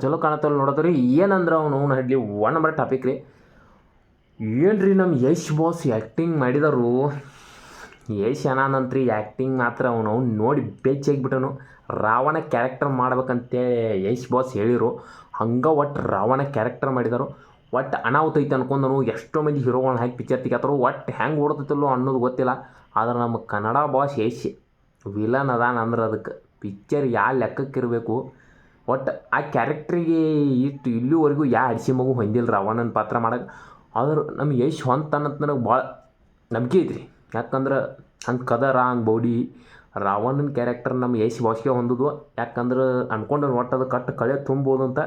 ಚಲೋ ಕಾಣತ್ತಲ್ಲ ನೋಡೋದ್ರಿ. ಏನಂದ್ರೆ ಅವನು, ಅವ್ನು ಒನ್ ನಂಬರ್ ಟಾಪಿಕ್ ರೀ. ಏನ್ರಿ ನಮ್ಮ ಯಶ್ ಬಾಸ್ ಆ್ಯಕ್ಟಿಂಗ್ ಮಾಡಿದರು ಯಶ್ ಅನಾನಂತ್ರಿ ಆ್ಯಕ್ಟಿಂಗ್ ಮಾತ್ರ ಅವನು ನೋಡಿ ಬೆಚ್ಚಾಗಿಬಿಟ್ಟನು. ರಾವಣ ಕ್ಯಾರೆಕ್ಟರ್ ಮಾಡ್ಬೇಕಂತೇಳಿ ಯಶ್ ಬಾಸ್ ಹೇಳಿರು. ಹಂಗೆ ಒಟ್ಟು ರಾವಣ ಕ್ಯಾರೆಕ್ಟರ್ ಮಾಡಿದರು ಒಟ್ಟು ಅನಾಹುತ ಐತೆ ಅನ್ಕೊಂಡನು. ಎಷ್ಟೋ ಮಂದಿ ಹೀರೋಗಳನ್ನ ಹಾಕಿ ಪಿಕ್ಚರ್ ತೆಗಿತಾರೋ ಒಟ್ಟು ಹೆಂಗೆ ಓಡ್ತೈತಲ್ಲೋ ಅನ್ನೋದು ಗೊತ್ತಿಲ್ಲ. ಆದ್ರೆ ನಮ್ಮ ಕನ್ನಡ ಬಾಸ್ ಯಶ್ ವಿಲನ್ ಅದಾನ ಅಂದ್ರೆ ಅದಕ್ಕೆ ಪಿಕ್ಚರ್ ಯಾವ ಲೆಕ್ಕಕ್ಕಿರಬೇಕು? ಒಟ್ಟು ಆ ಕ್ಯಾರೆಕ್ಟ್ರಿಗೆ ಇಷ್ಟು ಇಲ್ಲಿವರೆಗೂ ಯಾ ಅಡಿಸಿ ಮಗು ಹೊಂದಿಲ್ಲ ರಾವಣನ ಪಾತ್ರ ಮಾಡಕ್ಕೆ ಆದ್ರೆ ನಮ್ಮ ಯಶ್ ಹೊಂತಾನಂತ ನನಗೆ ಭಾಳ ನಂಬಿಕೆ ಐತ್ರಿ. ಯಾಕಂದ್ರೆ ಹಂಗೆ ಕದ ರಾಂಗ್ ಬೌಡಿ, ರಾವಣನ ಕ್ಯಾರೆಕ್ಟರ್ ನಮ್ಮ ಯಶ್ ಭಾಷೆಗೆ ಹೊಂದಿದ್ವು ಯಾಕಂದ್ರೆ ಅಂದ್ಕೊಂಡು ಒಟ್ಟದು ಕಟ್ಟು ಕಳೆ ತುಂಬೋದು ಅಂತ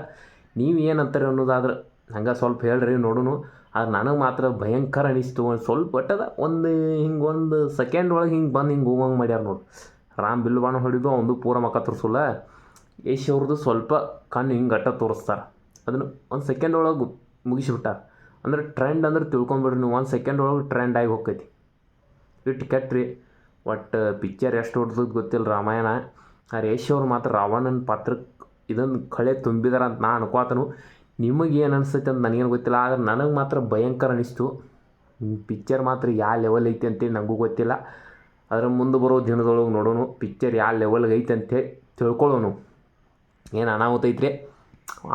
ನೀವು ಏನಂತಾರೆ ಅನ್ನೋದಾದ್ರೆ ಹಂಗೆ ಸ್ವಲ್ಪ ಹೇಳ್ರಿ ನೋಡೋನು. ಆದ್ರೆ ನನಗೆ ಮಾತ್ರ ಭಯಂಕರ ಅನಿಸ್ತು. ಒಂದು ಸ್ವಲ್ಪ ಒಟ್ಟದ ಒಂದು ಹಿಂಗೆ ಒಂದು ಸೆಕೆಂಡ್ ಒಳಗೆ ಹಿಂಗೆ ಬಂದು ಹಿಂಗೆ ಹೋಗಂಗೆ ಮಾಡ್ಯಾರ ನೋಡಿ. ರಾಮ್ ಬಿಲ್ವಾಣ ಹೊಡಿದು ಅವನು ಪೂರ ಮಕ್ಕ ತೋರಿಸಲ್ಲ. ಯಶ್ ಅವ್ರದ್ದು ಸ್ವಲ್ಪ ಕಣ್ಣು ಹಿಂಗೆ ಗಟ್ಟ ತೋರಿಸ್ತಾರೆ. ಅದನ್ನು ಒಂದು ಸೆಕೆಂಡ್ ಒಳಗೆ ಮುಗಿಸಿಬಿಟ್ಟಾರ. ಅಂದ್ರೆ ಟ್ರೆಂಡ್ ಅಂದ್ರೆ ತಿಳ್ಕೊಂಬಿಡ್ರಿ ನೀವು, ಒಂದು ಸೆಕೆಂಡ್ ಒಳಗೆ ಟ್ರೆಂಡ್ ಆಗಿ ಹೋಗ್ತೈತಿ. ಇಟ್ಟು ಕೆಟ್ಟ್ರಿ ಒಟ್ಟು ಪಿಕ್ಚರ್ ಎಷ್ಟು ಹೊಡ್ದದ್ದು ಗೊತ್ತಿಲ್ಲ ರಾಮಾಯಣ. ಆ ಯಶ್ ಅವ್ರು ಮಾತ್ರ ರಾವಣನ ಪಾತ್ರಕ್ಕೆ ಇದನ್ನು ಕಳೆ ತುಂಬಿದಾರ ಅಂತ ನಾ ಅನ್ಕೋತನು. ನಿಮಗೆ ಏನು ಅನಿಸ್ತೈತೆ ಅಂತ ನನಗೇನು ಗೊತ್ತಿಲ್ಲ. ಆದ್ರೆ ನನಗೆ ಮಾತ್ರ ಭಯಂಕರ ಅನಿಸ್ತು. ಪಿಕ್ಚರ್ ಮಾತ್ರ ಯಾವ ಲೆವೆಲ್ ಐತಿ ಅಂತೇಳಿ ನನಗೂ ಗೊತ್ತಿಲ್ಲ. ಅದರ ಮುಂದೆ ಬರೋ ದಿನದೊಳಗೆ ನೋಡೋನು ಪಿಕ್ಚರ್ ಯಾವ ಲೆವೆಲ್ಗೆ ಐತೆ ಅಂತೇಳಿ ತಿಳ್ಕೊಳ್ಳೋನು. ಏನು ಅನಾಹುತ ಐತ್ರಿ?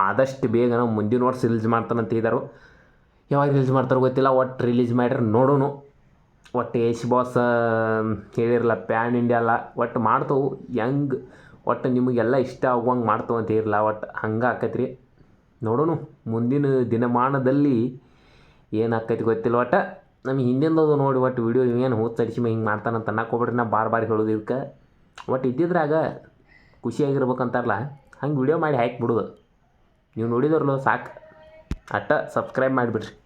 ಆದಷ್ಟು ಬೇಗ ನಾವು ಮುಂದಿನ ವರ್ಷ ರಿಲೀಸ್ ಮಾಡ್ತಾನಂತ ಇದ್ದಾರೆ ಯಾವಾಗ ರಿಲೀಸ್ ಮಾಡ್ತಾರೋ ಗೊತ್ತಿಲ್ಲ, ಒಟ್ಟು ರಿಲೀಸ್ ಮಾಡ್ರೆ ನೋಡೋನು. ಒಟ್ಟು ಯಶ್ ಬಾಸ್ ಹೇಳಿರಲ್ಲ ಪ್ಯಾನ್ ಇಂಡಿಯಾ ಅಲ್ಲ, ಒಟ್ಟು ಮಾಡ್ತವು ಹೆಂಗ್ ಒಟ್ಟು ನಿಮಗೆಲ್ಲ ಇಷ್ಟ ಆಗುವಂಗೆ ಮಾಡ್ತವೆ ಅಂತ ಇರಲ್ಲ ಒಟ್ಟು ಹಂಗೆ ಆಕೈತ್ರಿ. ನೋಡೋಣ ಮುಂದಿನ ದಿನಮಾನದಲ್ಲಿ ಏನು ಆಕೈತಿ ಗೊತ್ತಿಲ್ಲ, ಒಟ್ಟು ನಮಗೆ ಹಿಂದಿಂದದು ನೋಡಿ, ಒಟ್ಟು ವಿಡಿಯೋ ಏನು ಹುಚ್ಚಡಿಸಿ ಹಿಂಗೆ ಮಾಡ್ತಾನಂತ ಅನ್ನಕ್ಕೆ ಹೋಗ್ಬಿಡ್ರಿ, ನಾ ಬಾರ್ ಬಾರಿ ಹೇಳೋದು ಇದಕ್ಕೆ. ಒಟ್ಟು ಇದ್ದಿದ್ರಾಗ ಖುಷಿಯಾಗಿರ್ಬೇಕಂತಾರಲ್ಲ. ಹಂಗೆ ವಿಡಿಯೋ ಮಾಡಿ ಹಾಕಿ ಬಿಡೋದು. ನೀವು ನೋಡಿದ್ರಲ್ಲೋ ಸಾಕು. ಅಟ್ಟ ಸಬ್ಸ್ಕ್ರೈಬ್ ಮಾಡಿಬಿಡ್ರಿ.